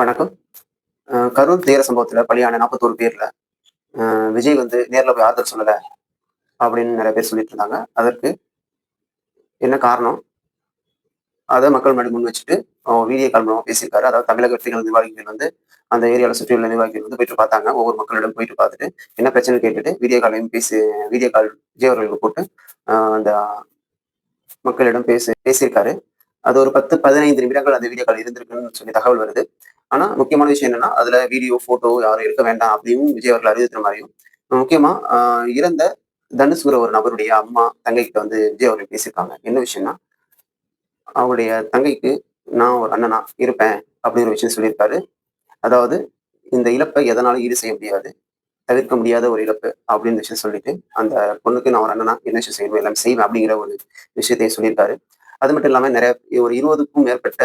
வணக்கம். கரூர் தீர சம்பவத்தில் பலியான நாற்பத்தோரு பேர்ல விஜய் வந்து நேர்ல போய் ஆறுதல் சொல்லல அப்படின்னு நிறைய பேர் சொல்லிட்டு இருந்தாங்க. அதற்கு என்ன காரணம்? அதை மக்கள் முன்னாடி முன் வச்சுட்டு அவங்க வீடியோ கால் மூலமாக பேசியிருக்காரு. அதாவது தமிழக வெற்றிகள் நிர்வாகிகள் வந்து அந்த ஏரியாவில் சுற்றியுள்ள நிர்வாகிகள் வந்து போயிட்டு பார்த்தாங்க. ஒவ்வொரு மக்களிடம் போயிட்டு பார்த்துட்டு என்ன பிரச்சனை கேட்டுட்டு வீடியோ காலையும் பேசி வீடியோ கால் விஜய் அவர்களுக்கு போட்டு அந்த மக்களிடம் பேசி பேசியிருக்காரு. அது ஒரு பத்து பதினைந்து நிமிடங்கள் அந்த வீடியோ கால் இருந்திருக்குன்னு சொல்லி தகவல் வருது. ஆனா முக்கியமான விஷயம் என்னன்னா அதுல வீடியோ போட்டோ யாரும் இருக்க வேண்டாம் அப்படின்னு விஜய் அவர்கள் அறிவித்த மாதிரியும் முக்கியமா இறந்த தனுஷ்கிற ஒரு நபருடைய அம்மா தங்கைகிட்ட வந்து விஜய் அவர்கள் பேசியிருக்காங்க. என்ன விஷயம்னா அவருடைய தங்கைக்கு நான் ஒரு அண்ணனா இருப்பேன் அப்படிங்கிற ஒரு விஷயம் சொல்லியிருக்காரு. அதாவது இந்த இழப்பை எதனாலும் ஈடு செய்ய முடியாது தவிர்க்க முடியாத ஒரு இழப்பு அப்படின்னு விஷயம் சொல்லிட்டு அந்த பொண்ணுக்கு நான் ஒரு அண்ணனா என்ன விஷயம் செய்யணும் எல்லாம் செய்வேன் அப்படிங்கிற ஒரு விஷயத்தையும் சொல்லியிருக்காரு. அது மட்டும் இல்லாமல் நிறைய ஒரு இருபதுக்கும் மேற்பட்ட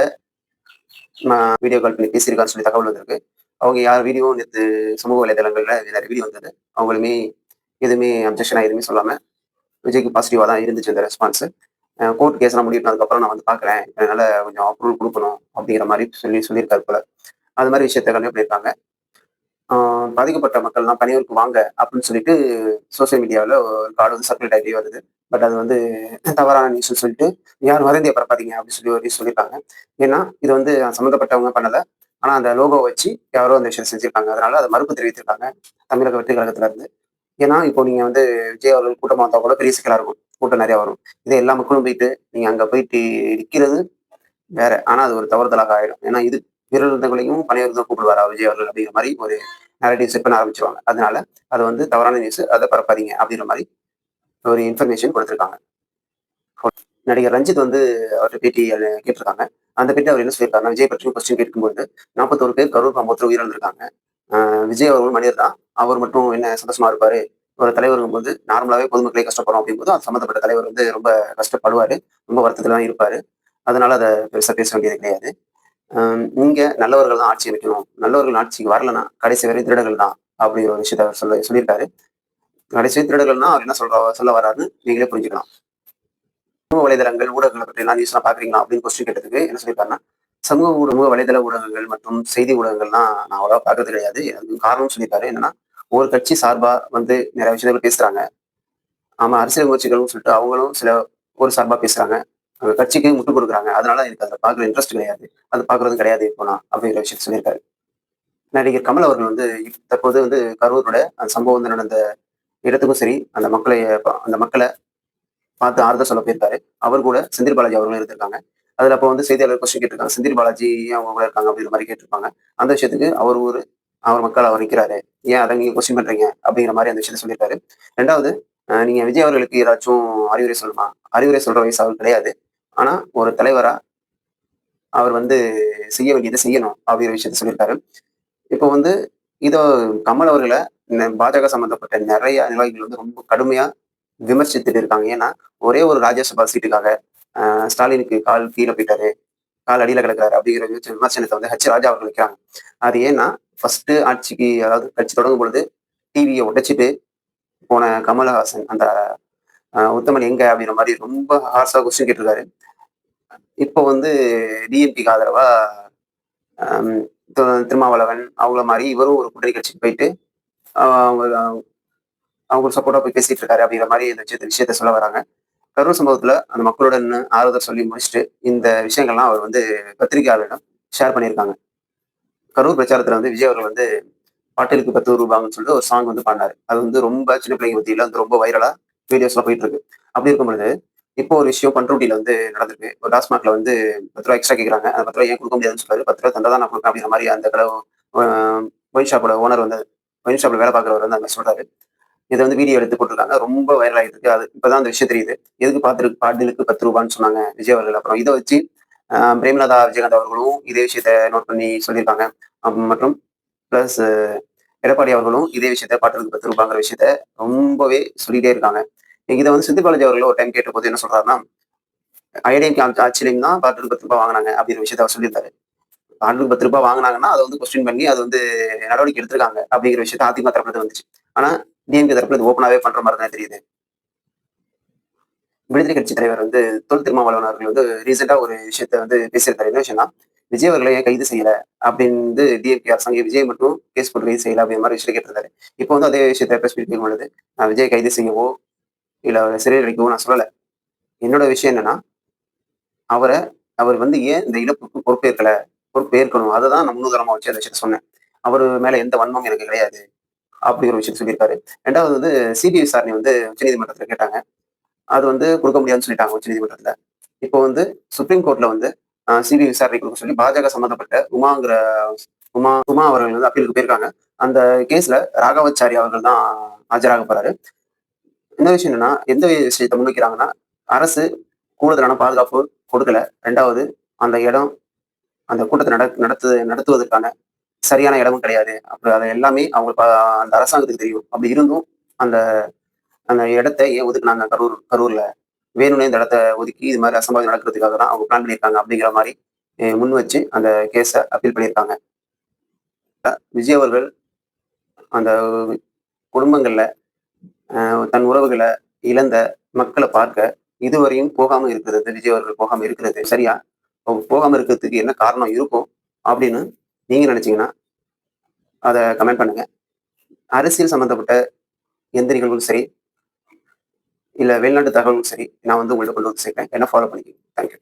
நான் வீடியோ கால் பண்ணி பேசியிருக்கான்னு சொல்லி தகவல் வந்திருக்கு. அவங்க யார் வீடியோ நேற்று சமூக வலைதளங்களில் நிறைய வீடியோ வந்தது. அவங்களுமே எதுவுமே அப்ஜெக்ஷனாக எதுவுமே சொல்லாமல் விஜய்க்கு பாசிட்டிவாக தான் இருந்துச்சு அந்த ரெஸ்பான்ஸு கோர்ட் கேஸ்லாம் முடிவுனதுக்கப்புறம் அதுக்கப்புறம் நான் வந்து பார்க்குறேன். அதனால் கொஞ்சம் அப்ரூவல் கொடுக்கணும் அப்படிங்கிற மாதிரி சொல்லி சொல்லியிருக்காரு போல. அது மாதிரி விஷயத்த கண்டிப்பாக பண்ணியிருக்காங்க. பாதிக்கப்பட்ட மக்கள்லாம் பணியூருக்கு வாங்க அப்படின்னு சொல்லிட்டு சோசியல் மீடியாவில் ஒரு கார்டு வந்து சர்க்குலேட் ஆகிட்டே வருது. பட் அது வந்து தவறான நியூஸ்னு சொல்லிட்டு யாரும் வதந்தியை பரப்பாதீங்க அப்படின்னு சொல்லி ஒரு நியூஸ் சொல்லியிருக்காங்க. ஏன்னா இது வந்து சம்மந்தப்பட்டவங்க பண்ணலை. ஆனால் அந்த லோகோ வச்சு யாரோ அந்த விஷயம் செஞ்சுருக்காங்க. அதனால அதை மறுப்பு தெரிவித்திருக்காங்க தமிழக வெற்றி கழகத்துல இருந்து. ஏன்னா இப்போ நீங்க வந்து விஜய் அவர்கள் கூட்டமாக வந்தால் கூட பெரிய சிக்கலாக இருக்கும். கூட்டம் நிறையா வரும். இதை எல்லா மக்களும் போயிட்டு நீங்கள் அங்கே போயிட்டு நிற்கிறது வேற. ஆனால் அது ஒரு தவறுதலாக ஆகிடும் ஏன்னா இது விரல்களையும் பணியாளர்கள் கூப்பிடுவாரா விஜய் அவர்கள் அப்படிங்கிற மாதிரி ஒரு நேரடிவ் செட் பண்ண ஆரம்பிச்சிருவாங்க. அதனால அது வந்து தவறான நியூஸ் அதை பரப்பாதீங்க அப்படிங்கிற மாதிரி ஒரு இன்ஃபர்மேஷன் கொடுத்துருக்காங்க. நடிகர் ரஞ்சித் வந்து அவர்கிட்ட பேட்டி கேட்டிருக்காங்க. அந்த பேட்டி அவர் என்ன சொல்லியிருக்காருன்னா விஜய் பற்றி கொஸ்டின் கேட்கும்போது நாற்பத்தோரு பேர் கரூர் சம்பவத்தில் உயிரிழந்திருக்காங்க. விஜய் அவர்கள் மனிதர் தான். அவர் மட்டும் என்ன சந்தோஷமா இருப்பாரு? ஒரு தலைவருங்கும் போது நார்மலாகவே பொதுமக்களே கஷ்டப்படுறோம் அப்படிங்கும்போது அது சம்மந்தப்பட்ட தலைவர் வந்து ரொம்ப கஷ்டப்படுவார். ரொம்ப வருத்தத்தில் தான் இருப்பார். அதனால அதை பெருசாக பேச வேண்டியது கிடையாது. நீங்க நல்லவர்கள் தான் ஆட்சி அமைக்கணும். நல்லவர்கள் ஆட்சிக்கு வரலன்னா கடைசி வரை திருடர்கள் தான் அப்படிங்கிற ஒரு விஷயத்த அவர் சொல்ல சொல்லியிருக்காரு. கடைசி திருடர்கள்னா அவர் என்ன சொல்ற சொல்ல வர்றாருன்னு நீங்களே புரிஞ்சுக்கலாம். சமூக வலைதளங்கள் ஊடகங்களை பற்றி எல்லாம் நியூஸ்லாம் பாக்குறீங்களா அப்படின்னு கொஸ்டின் கேட்டதுக்கு என்ன சொல்லியிருக்காருன்னா சமூக ஊடக வலைதள ஊடகங்கள் மற்றும் செய்தி ஊடகங்கள்லாம் நான் அவ்வளவா பார்க்கறது கிடையாது. அதுக்கு காரணம் சொல்லியிருக்காரு. என்னன்னா ஒரு கட்சி சார்பா வந்து நிறைய விஷயங்கள் பேசுறாங்க. ஆமா அரசியல் முயற்சிகள்னு சொல்லிட்டு அவங்களும் சில ஒரு சார்பா பேசுறாங்க. கட்சிக்கு முட்டு கொடுக்குறாங்க. அதனால எனக்கு அதை பார்க்குற இன்ட்ரெஸ்ட் கிடையாது. அது பார்க்கறது கிடையாது இப்போ நான் அப்படிங்கிற விஷயம் சொல்லியிருக்காரு. நடிகர் கமல் அவர்கள் வந்து தற்போது வந்து கரூரோட அந்த சம்பவம் வந்து நடந்த இடத்துக்கும் சரி அந்த மக்களை அந்த மக்களை பார்த்து ஆறுதல் சொல்ல போயிருக்காரு. அவர் கூட செந்தில் பாலாஜி அவர்களும் இருந்திருக்காங்க. அதில் அப்போ வந்து செய்தியாளர் கொஸ்டின் கேட்டிருக்காங்க. செந்தில் பாலாஜி ஏன் அவங்க கூட இருக்காங்க அப்படிங்கிற மாதிரி கேட்டிருப்பாங்க. அந்த விஷயத்துக்கு அவர் ஊர் அவர் மக்கள் அவர் நிற்கிறாரு ஏன் அதை நீங்கள் கொஸ்டின் பண்ணுறீங்க அப்படிங்கிற மாதிரி அந்த விஷயத்த சொல்லியிருக்காரு. ரெண்டாவது அஹ் நீங்க விஜய் அவர்களுக்கு ஏதாச்சும் அறிவுரை சொல்லணுமா? அறிவுரை சொல்ற வயசு அவர் கிடையாது. ஆனா ஒரு தலைவரா அவர் வந்து செய்ய வேண்டியதை செய்யணும் அப்படிங்கிற விஷயத்த சொல்லியிருக்காரு. இப்போ வந்து இதோ கமல் அவர்களை பாஜக சம்பந்தப்பட்ட நிறைய நிர்வாகிகள் வந்து ரொம்ப கடுமையா விமர்சித்துட்டு இருக்காங்க. ஏன்னா ஒரே ஒரு ராஜ்யசபா சீட்டுக்காக ஸ்டாலினுக்கு கால் கீழே போயிட்டாரு கால் அடியில் கிடக்கிறாரு அப்படிங்கிற விமர்சனத்தை வந்து ஹெச் ராஜா அவர்கள் வைக்கிறாங்க. அது ஏன்னா ஃபர்ஸ்ட் ஆட்சிக்கு அதாவது கட்சி தொடங்கும் பொழுது டிவியை உடைச்சிட்டு போன கமலஹாசன் அந்த உத்தமன் எங்க அப்படின்ற மாதிரி ரொம்ப ஹார்ஸா கொஸ்டின் கேட்டிருக்காரு. இப்போ வந்து டிஎம்பிக்கு ஆதரவா திருமாவளவன் அவங்கள மாதிரி இவரும் ஒரு கூட்டணி கட்சிக்கு போயிட்டு அவங்க அவங்க சப்போர்ட்டா போய் பேசிட்டு இருக்காரு அப்படிங்கிற மாதிரி இந்த விஷயத்த விஷயத்த சொல்ல வராங்க. கரூர் சம்பவத்துல அந்த மக்களுடன் ஆறுதல் சொல்லி முடிச்சுட்டு இந்த விஷயங்கள்லாம் அவர் வந்து பத்திரிகையாளரிடம் ஷேர் பண்ணியிருக்காங்க. கரூர் பிரச்சாரத்துல வந்து விஜய் அவர்கள் வந்து பாட்டிலுக்கு பத்து ரூபாங்கன்னு சொல்லிட்டு ஒரு சாங் வந்து பாடினாரு. அது வந்து ரொம்ப சின்ன பிள்ளைங்க மத்தியில வந்து ரொம்ப வைரலா வீடியோஸ்ல போயிட்டு இருக்கு அப்படி இருக்கும் பொழுது இப்போ ஒரு விஷயம் பண்ருட்டியில வந்து நடந்திருக்கு. ஒரு டாஸ்மாக்ல வந்து பத்து ரூபா எக்ஸ்ட்ரா கேக்குறாங்க. அந்த பத்து ரூபா ஏன் கொடுக்க முடியாதுன்னு சொல்றாரு. பத்து ரூபா தந்தா தான் நான் கொடுப்பேன் அப்படிங்கிற மாதிரி அந்த கடை ஒயின் ஷாப்போட ஓனர் வந்து ஒயின் ஷாப்ல வேலை பார்க்குறவர் வந்து அங்க சொல்றாரு. இதை வந்து வீடியோ எடுத்து போட்டிருக்காங்க. ரொம்ப வைரல் ஆகிட்டு இருக்கு அது இப்பதான் அந்த விஷயம் தெரியுது. எதுக்கு பார்த்துருக்கு பாட்டிலுக்கு பத்து ரூபான்னு சொன்னாங்க விஜய் அவர்கள். அப்புறம் இதை வச்சு ஆஹ் பிரேமலதா விஜயகாந்த் அவர்களும் இதே விஷயத்த நோட் பண்ணி சொல்லியிருக்காங்க. அப்புறம் மற்றும் பிளஸ் எடப்பாடி அவர்களும் இதே விஷயத்த பாட்டுக்கு பத்து ரூபாங்கிற விஷயத்த ரொம்பவே சொல்லிட்டே இருக்காங்க. இதை வந்து சிந்து பாலாஜி அவர்கள் ஒரு டைம் கேட்ட போது என்ன சொல்றாருன்னா ஐடிஎம்கே ஆட்சியிலையும் தான் பாட்டுக்கு பத்து ரூபாய் வாங்கினாங்க அப்படிங்கிற விஷயத்த அவர் சொல்லியிருந்தாரு. பாட்டுக்கு பத்து ரூபாய் வாங்கினாங்கன்னா அதை வந்து கொஸ்டின் பண்ணி அது வந்து நடவடிக்கை எடுத்திருக்காங்க அப்படிங்கிற விஷயத்த அதிமுக தரப்புல வந்துச்சு. ஆனா டிஎம்கே தரப்புல இது ஓப்பனாவே பண்ற மாதிரி தான் தெரியுது. விடுதலை கட்சி தலைவர் வந்து தொல் திருமாவளவன் அவர்கள் வந்து ரீசெண்டா ஒரு விஷயத்த வந்து பேசியிருக்காரு. என்ன விஷயம்னா விஜய் அவர்களை ஏன் கைது செய்யல அப்படின்னு டிஎம்கே அரசாங்கம் விஜய் மட்டும் கேஸ் போட்டு கைது செய்யல அப்படிங்கிற மாதிரி விஷயம் கேட்டிருந்தாரு. இப்போ வந்து அதே விஷயத்த பிரஸ் மீட் பொழுது நான் விஜய் கைது செய்யவோ இல்ல அவரை சிறையில் அடைக்கவோ நான் சொல்லல. என்னோட விஷயம் என்னன்னா அவரை அவர் வந்து ஏன் இந்த இழப்புக்கு பொறுப்பேற்கல பொறுப்பேற்கணும்? அதை தான் நான் முன்னுதாரணமா வச்சு அந்த விஷயத்த சொன்னேன். அவர் மேல எந்த வன்மம் எனக்கு கிடையாது. அப்படி ஒரு விஷயம் சொல்லியிருக்காரு. ரெண்டாவது வந்து சிபிஐ விசாரணை வந்து உச்சநீதிமன்றத்தில் கேட்டாங்க. அது வந்து கொடுக்க முடியாதுன்னு சொல்லிட்டாங்க உச்ச நீதிமன்றத்துல இப்போ வந்து சுப்ரீம் கோர்ட்ல வந்து சிபிஐ விசாரணை கொடுக்க சொல்லி பாஜக சம்பந்தப்பட்ட உமாங்கிற உமா உமா அவர்கள் வந்து அப்பீலுக்கு போயிருக்காங்க. அந்த கேஸ்ல ராகவாச்சாரி அவர்கள் தான் ஆஜராக போறாரு. என்ன விஷயம் என்னன்னா எந்த விஷயத்தை முன்வைக்கிறாங்கன்னா அரசு கூடுதலான பாதுகாப்பு கொடுக்கல. ரெண்டாவது அந்த இடம் அந்த கூட்டத்தை நட நடத்து நடத்துவதற்கான சரியான இடமும் கிடையாது. அப்படி அதை எல்லாமே அவங்க அந்த அரசாங்கத்துக்கு தெரியும். அப்படி இருந்தும் அந்த அந்த இடத்த ஏன் ஒதுக்குனாங்க? கரூர் கரூர்ல வேணும்னே இந்த இடத்த ஒதுக்கி இது மாதிரி அசம்பாவிதம் நடக்கிறதுக்காக தான் அவங்க பிளான் பண்ணியிருக்காங்க அப்படிங்கிற மாதிரி முன் வச்சு அந்த கேஸை அப்பீல் பண்ணியிருக்காங்க. விஜய் அவர்கள் அந்த குடும்பங்களில் தன் உறவுகளை இழந்த மக்களை பார்க்க இதுவரையும் போகாம இருக்கிறது விஜய் அவர்கள் போகாம இருக்கிறது. சரியா? அவங்க போகாம இருக்கிறதுக்கு என்ன காரணம் இருக்கும் அப்படின்னு நீங்க நினைச்சீங்கன்னா அதை கமெண்ட் பண்ணுங்க. அரசியல் சம்மந்தப்பட்ட எந்த நிகழ்வும் சரி இல்லை வெளிநாட்டு தகவலும் சரி நான் வந்து உங்கள்கிட்ட கொண்டு வந்து சேர்க்கிறேன். என்ன ஃபாலோ பண்ணிக்கோங்க தேங்க்யூ